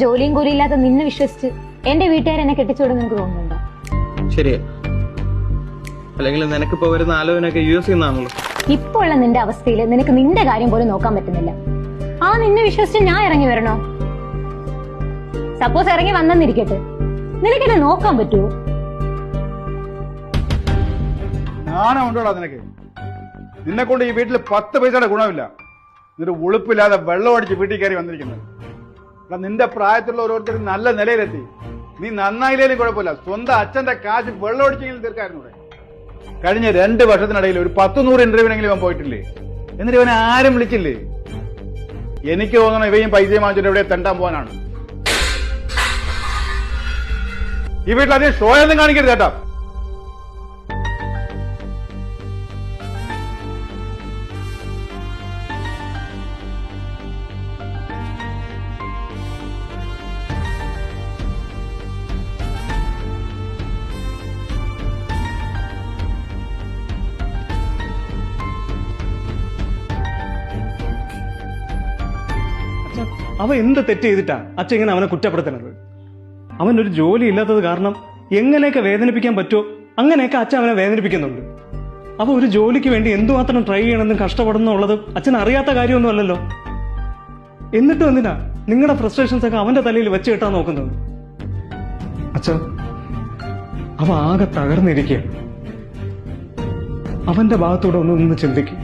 ജോലിയും കൂലി ഇല്ലാത്ത നിന്നെ വിശ്വസിച്ച് എന്റെ വീട്ടുകാർ എന്നെ കെട്ടിച്ചോടും നിനക്ക് തോന്നുന്നുണ്ടോ? ശരിയാ. അല്ലെങ്കിൽ നിനക്കിപ്പോ വരുന്ന ആലോചനയൊക്കെ യു എസ് നിന്നാണല്ലോ ഇപ്പൊ ഉള്ള നിന്റെ അവസ്ഥയിൽ നിനക്ക് നിന്റെ കാര്യം പോലും നോക്കാൻ പറ്റുന്നില്ല. ആ നിന്നെ വിശ്വസിച്ച് ഞാൻ ഇറങ്ങി വരണോ? സപ്പോസ് ഇറങ്ങി വന്നെന്നിരിക്കട്ടെ. നിനക്കെന്നെ നോക്കാൻ പറ്റുമോ നാണം ഉണ്ടോടാ നിനക്ക്? നിന്നെ കൊണ്ട് ഈ വീട്ടിൽ പത്ത് പൈസയുടെ ഗുണമില്ല. നിന്റെ ഉളുപ്പില്ലാതെ വെള്ളം അടിച്ച് വീട്ടിൽ കയറി വന്നിരിക്കുന്നത്. എടാ നിന്റെ പ്രായത്തിലുള്ള ഓരോരുത്തരും നല്ല നിലയിലെത്തി. നീ നന്നായില്ലേലും കുഴപ്പമില്ല. സ്വന്തം അച്ഛന്റെ കാശ് വെള്ളം അടിച്ചെങ്കിലും തീർക്കായിരുന്നു ഇവിടെ. കഴിഞ്ഞ രണ്ട് വർഷത്തിനിടയിൽ ഒരു പത്ത് നൂറ് ഇന്റർവ്യൂവിനെങ്കിലും ഇവൻ പോയിട്ടില്ലേ? എന്നിട്ട് ഇവനെ ആരും വിളിച്ചില്ലേ? എനിക്ക് തോന്നണം ഇവയും പൈസയും വാങ്ങിച്ചിട്ട് ഇവിടെ തെണ്ടാൻ പോകാനാണ്. ഈ വീട്ടിൽ അധികം ഷോ ഒന്നും കാണിക്കരുത് ചേട്ടാ അച്ഛാ, അവൻ എന്ത് തെറ്റ് ചെയ്തിട്ടാ അച്ഛൻ ഇങ്ങനെ അവനെ കുറ്റപ്പെടുത്തുന്നത്? അവനൊരു ജോലി ഇല്ലാത്തത് കാരണം എങ്ങനെയൊക്കെ വേദനിപ്പിക്കാൻ പറ്റുമോ അങ്ങനെയൊക്കെ അച്ഛൻ അവനെ വേദനിപ്പിക്കുന്നുണ്ട്. അവ ഒരു ജോലിക്ക് വേണ്ടി എന്തുമാത്രം ട്രൈ ചെയ്യണമെന്നും കഷ്ടപ്പെടുന്നുള്ളത് അച്ഛൻ അറിയാത്ത കാര്യമൊന്നും അല്ലല്ലോ. എന്നിട്ടും എന്തിനാ നിങ്ങളുടെ ഫ്രസ്ട്രേഷൻസ് ഒക്കെ അവന്റെ തലയിൽ വെച്ച് കിട്ടാൻ നോക്കുന്നത്? അച്ഛ. അവ ആകെ തകർന്നിരിക്കുക അവന്റെ ഭാഗത്തൂടെ ഒന്ന് നിന്ന് ചിന്തിക്കും.